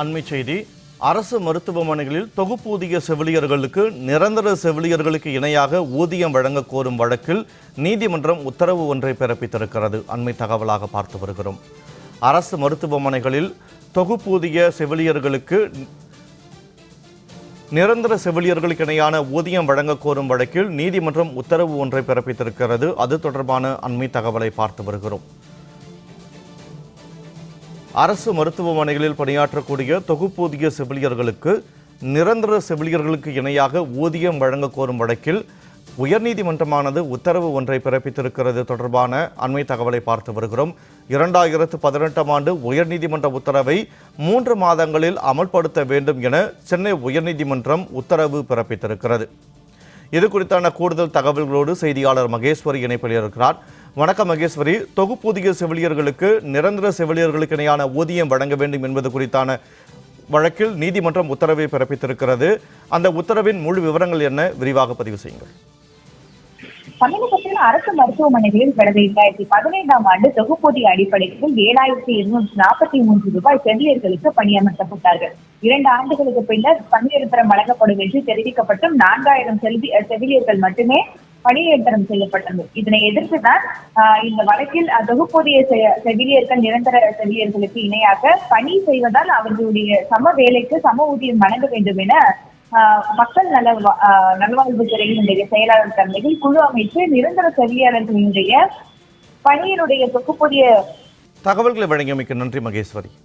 அண்மை செய்தி. அரசு மருத்துவமனைகளில் தொகுப்பூதிய செவிலியர்களுக்கு நிரந்தர செவிலியர்களுக்கு இணையாக ஊதியம் வழங்க கோரும் வழக்கில் நீதிமன்றம் உத்தரவு ஒன்றை பிறப்பித்திருக்கிறது. அண்மை தகவலாக பார்த்து வருகிறோம். அரசு மருத்துவமனைகளில் தொகுப்பூதிய செவிலியர்களுக்கு நிரந்தர செவிலியர்களுக்கு இணையான ஊதியம் வழங்க கோரும் வழக்கில் நீதிமன்றம் உத்தரவு ஒன்றை பிறப்பித்திருக்கிறது. அது தொடர்பான அண்மை தகவலை பார்த்து வருகிறோம். அரசு மருத்துவமனைகளில் பணியாற்றக்கூடிய தொகுப்பூதிய செவிலியர்களுக்கு நிரந்தர செவிலியர்களுக்கு இணையாக ஊதியம் வழங்க கோரும் வழக்கில் உயர்நீதிமன்றமானது உத்தரவு ஒன்றை பிறப்பித்திருக்கிறது. தொடர்பான அண்மை தகவலை பார்த்து வருகிறோம். இரண்டாயிரத்து பதினெட்டாம் ஆண்டு உயர்நீதிமன்ற உத்தரவை மூன்று மாதங்களில் அமல்படுத்த வேண்டும் என சென்னை உயர்நீதிமன்றம் உத்தரவு பிறப்பித்திருக்கிறது. இது குறித்தான கூடுதல் தகவல்களோடு செய்தியாளர் மகேஸ்வரி இணைப்பில் இருக்கிறார். வணக்கம் மகேஸ்வரி. தொகுப்பூதிய செவிலியர்களுக்கு நிரந்தர செவிலியர்களுக்கு இணையான ஊதியம் வழங்க வேண்டும் என்பது குறித்தான வழக்கில் நீதிமன்றம் உத்தரவை பிறப்பித்திருக்கிறது. அந்த உத்தரவின் முழு விவரங்கள் என்ன? விரிவாக பதிவு செய்யுங்கள். தமிழகத்தில் அரசு மருத்துவமனைகளில் கடந்த இரண்டாயிரத்தி பதினைந்தாம் ஆண்டு தொகுப்பூதிய அடிப்படையில் ஏழாயிரத்தி இருநூற்றி நாற்பத்தி மூன்று ரூபாய் செவிலியர்களுக்கு பணியமர்த்தப்பட்டார்கள். இரண்டு ஆண்டுகளுக்கு பின்னர் பணிநிரந்தரம் வழங்கப்படும் என்று தெரிவிக்கப்பட்டும் நான்காயிரம் செல்வி செவிலியர்கள் மட்டுமே பணியேற்றம் செய்யப்பட்டது. இதனை எதிர்த்துதான் ஆஹ், இந்த வழக்கில் அஹ், தொகுப்பூதிய செ- செவிலியர்கள் நிரந்தர செவிலியர்களுக்கு இணையாக பணி செய்வதால் அவர்களுடைய சம வேலைக்கு சம ஊதியம் வழங்க வேண்டும் என ஆஹ் மக்கள் நல ஆஹ் நல்வாழ்வுத்துறையினுடைய செயலாளர் தலைமையில் குழு அமைத்து நிரந்தர செவிலியாளர்களினுடைய பணியினுடைய தொகுப்புதிய தகவல்களை வழங்கியமைக்கு நன்றி மகேஸ்வரி.